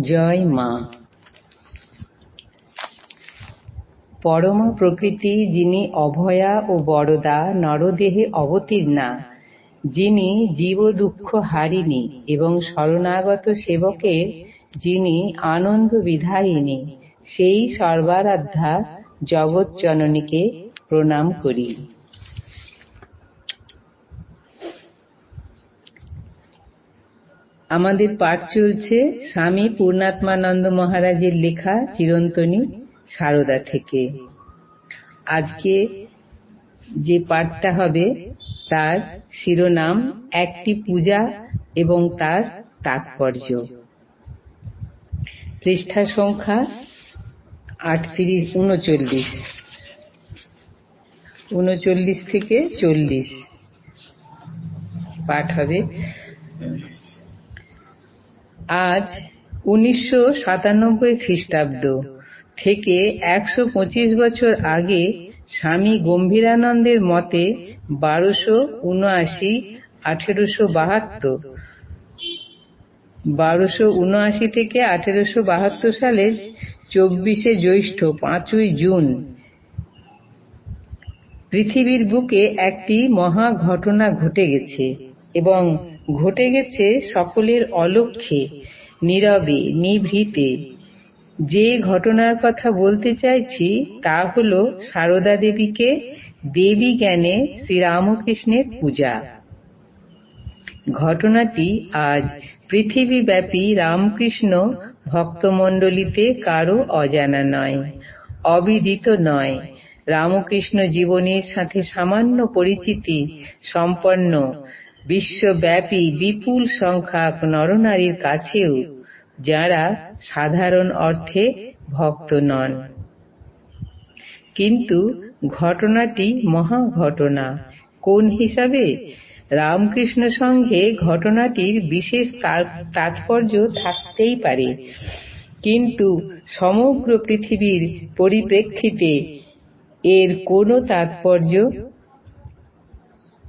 জয় মা। পরমা প্রকৃতি যিনি অভয়া ও বরদা, নরদেহে অবতীর্ণা, যিনি জীব দুঃখ হারিণী এবং শরণাগত সেবকের যিনি আনন্দ বিধায়িনী, সেই সর্বারাধ্যা জগৎ জননীকে প্রণাম করি। আমাদের পাঠ চলছে স্বামী পূর্ণাত্মানন্দ মহারাজের লেখা চিরন্তনী সারদা থেকে। আজকে যে পাঠটা হবে, তার শিরোনাম একটি পূজা এবং তার তাৎপর্য। পৃষ্ঠা সংখ্যা আটত্রিশ, উনচল্লিশ। উনচল্লিশ থেকে চল্লিশ। পাঠ হবে আজ উনিশশো সাতানব্বই খ্রিস্টাব্দ। থেকে একশো পঁচিশ বছর আগে স্বামী গম্ভীরানন্দের মতে বারোশো উনআশি আঠেরোশো বাহাত্তর। বারোশো উনআশি থেকে আঠেরোশো বাহাত্তর সালে চব্বিশে জ্যৈষ্ঠ পাঁচই জুন পৃথিবীর বুকে একটি মহা ঘটনা ঘটে গেছে এবং ঘটে গেছে সকলের অলক্ষ্যে, নীরবে, নিভৃতে। যে ঘটনার কথা বলতে চাইছি তা হল সারদা দেবীকে দেবী জ্ঞানে শ্রীরামকৃষ্ণের পূজা। ঘটনাটি আজ পৃথিবীব্যাপী রামকৃষ্ণ ভক্তমণ্ডলীতে কারও অজানা নয়, অবিদিত নয়। রামকৃষ্ণ জীবনের সাথে সামান্য পরিচিতি, সম্পন্ন বিশ্বব্যাপী বিপুল সংখ্যক নরনারীর কাছেও যারা সাধারণ অর্থে ভক্ত নন। কিন্তু ঘটনাটি মহা ঘটনা কোন হিসাবে? রামকৃষ্ণ সঙ্গে ঘটনাটির বিশেষ তাৎপর্য থাকতেই পারে। কিন্তু সমগ্র পৃথিবীর পরিপ্রেক্ষিতে এর কোনো তাৎপর্য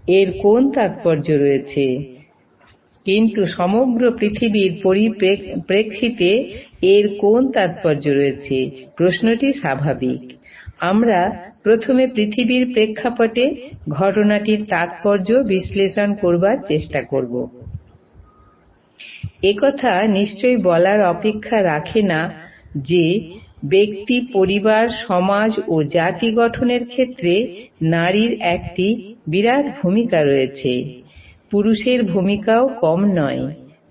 এর কোন তাৎপর্য রয়েছে? কিন্তু সমগ্র পৃথিবীর পরিপ্রেক্ষিতে এর কোন তাৎপর্য রয়েছে? প্রশ্নটি স্বাভাবিক। আমরা প্রথমে পৃথিবীর প্রেক্ষাপটে ঘটনাটির তাৎপর্য বিশ্লেষণ করবার চেষ্টা করব। একথা নিশ্চয় বলার অপেক্ষা রাখে না যে ব্যক্তি, পরিবার, সমাজ ও জাতি গঠনের ক্ষেত্রে নারীর একটি বিরাট ভূমিকা রয়েছে। পুরুষের ভূমিকাও কম নয়,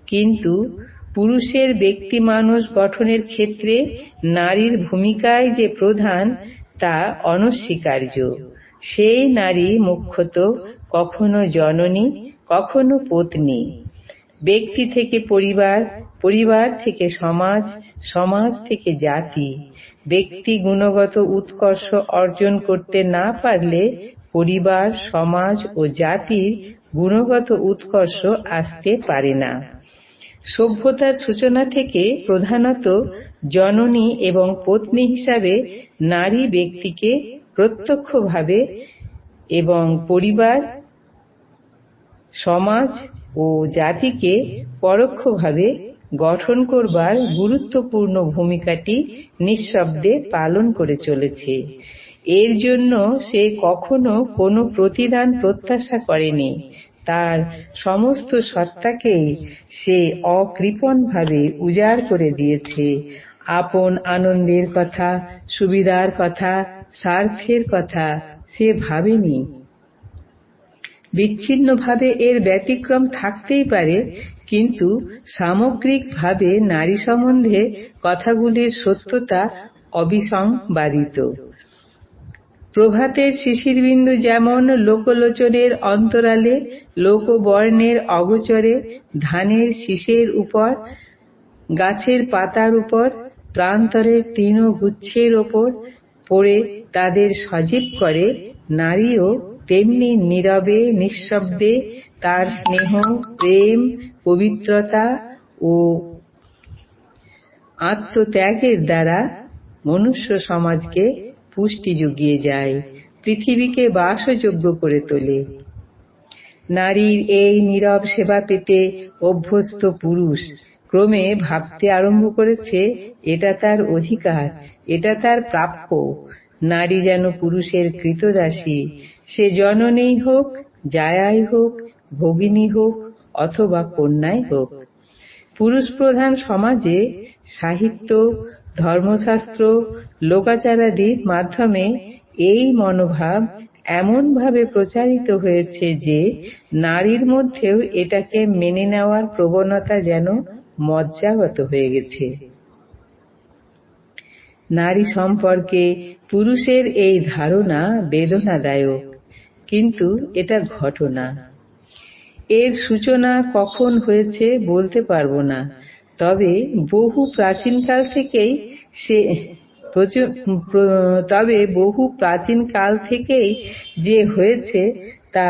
কিন্তু পুরুষের ব্যক্তি মানুষ গঠনের ক্ষেত্রে নারীর ভূমিকায় যে প্রধান, তা অনস্বীকার্য। সেই নারী মুখ্যত কখনো জননী, কখনো পত্নী। ব্যক্তি থেকে পরিবার পরিবার থেকে সমাজ সমাজ থেকে জাতি। ব্যক্তি গুণগত উৎকর্ষ অর্জন করতে না পারলে পরিবার, সমাজ ও জাতির গুণগত উৎকর্ষ আসতে পারে না। সভ্যতার সূচনা থেকে প্রধানত জননী এবং পত্নী হিসাবে নারী ব্যক্তিকে প্রত্যক্ষভাবে এবং পরিবার, সমাজ ও জাতিকে পরোক্ষভাবে গঠন করবার গুরুত্বপূর্ণ ভূমিকাটি নিঃশব্দে পালন করে চলেছে। এর জন্য সে কখনো কোনো প্রতিদান প্রত্যাশা করেনি। তার সমস্ত সত্তাকেই সে অকৃপণভাবে উজাড় করে দিয়েছে। আপন আনন্দের কথা, সুবিধার কথা, স্বার্থের কথা সে ভাবেনি। বিচ্ছিন্নভাবে এর ব্যতিক্রম থাকতেই পারে কিন্তু সামগ্রিকভাবে নারী সম্বন্ধে কথাগুলির সত্যতা অবিসংবাদিত। প্রভাতের শিশিরবিন্দু যেমন লোকলোচনের অন্তরালে, লোকবর্ণের অগোচরে, ধানের শীষের উপর, গাছের পাতার উপর, প্রান্তরের তৃণগুচ্ছের ওপর পড়ে তাদের সজীব করে নারীও তেমনি নীরবে, নিঃশব্দে তার স্নেহ, প্রেম, পবিত্রতা ও আত্মত্যাগের দ্বারা মনুষ্য সমাজকে পুষ্টি জুগিয়ে যায়, পৃথিবীকে বাসযোগ্য করে তোলে। নারীর এই নীরব সেবা পেতে অভ্যস্ত পুরুষ ক্রমে ভাবতে আরম্ভ করেছে, এটা তার অধিকার, এটা তার প্রাপ্য। নারী যেন পুরুষের কৃতদাসী। সে জননেই হোক, জায়াই হোক, ভগিনী হোক, অথবা কন্যাই হোক। পুরুষ প্রধান সমাজে সাহিত্য, ধর্মশাস্ত্র, লোকাচারাদির মাধ্যমে এই মনোভাব এমনভাবে প্রচারিত হয়েছে যে নারীর মধ্যেও এটাকে মেনে নেওয়ার প্রবণতা যেন মজ্জাগত হয়ে গেছে। নারী সম্পর্কে পুরুষের এই ধারণা বেদনাদায়ক, কিন্তু এটা ঘটনা। এর সূচনা কখন হয়েছে বলতে পারব না, তবে বহু প্রাচীনকাল থেকেই সে তবে বহু প্রাচীন কাল থেকেই যে হয়েছে তা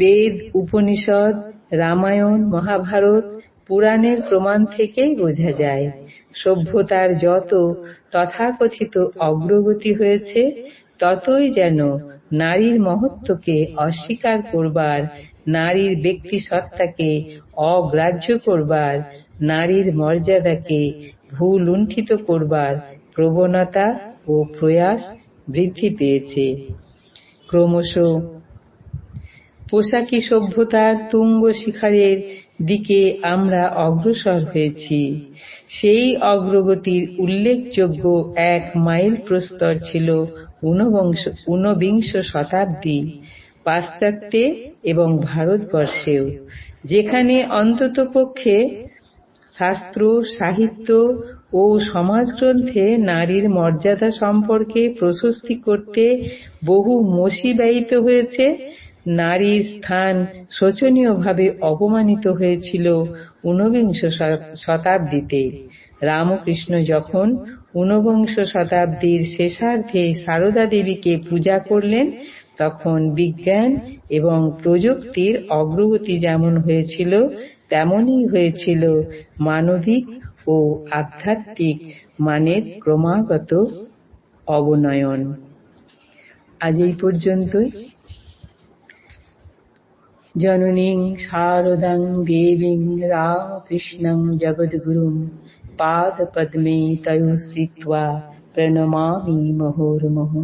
বেদ, উপনিষদ, রামায়ণ, মহাভারত পুরাণের প্রমাণ থেকেই বোঝা যায়। সভ্যতার যত তথাকথিত অগ্রগতি হয়েছে, ততই যেন নারীর মহত্বকে অস্বীকার করবার, নারীর ব্যক্তি সত্তাকে অগ্রাহ্য করবার, নারীর মর্যাদাকে ভুল লুণ্ঠিত করবার প্রবণতা ও প্রয়াস বৃদ্ধি পেয়েছে। ক্রমশ পোশাকি সভ্যতার তুঙ্গ শিখারের দিকে আমরা অগ্রসর হয়েছি। সেই অগ্রগতির উল্লেখযোগ্য এক মাইল প্রস্তর ছিল ঊনবিংশ শতাব্দী পাশ্চাত্যে এবং ভারতবর্ষেও, যেখানে অন্ততপক্ষে শাস্ত্র, সাহিত্য ও সমাজগ্রন্থে নারীর মর্যাদা সম্পর্কে প্রশস্তি করতে বহু মসি ব্যয়িত হয়েছে। নারীর স্থান শোচনীয়ভাবে অপমানিত হয়েছিল ঊনবিংশ শতাব্দীতে। রামকৃষ্ণ যখন ঊনবিংশ শতাব্দীর শেষার্ধে সারদা দেবীকে পূজা করলেন, তখন বিজ্ঞান এবং প্রযুক্তির অগ্রগতি যেমন হয়েছিল, তেমনই হয়েছিল মানবিক ও আধ্যাত্মিক মানের ক্রমাগত অবনয়ন। আজ এই পর্যন্তই। जननीं शारदां देवीं रामकृष्णं जगद्गुरुं तय स्थित प्रणमा महोर्महो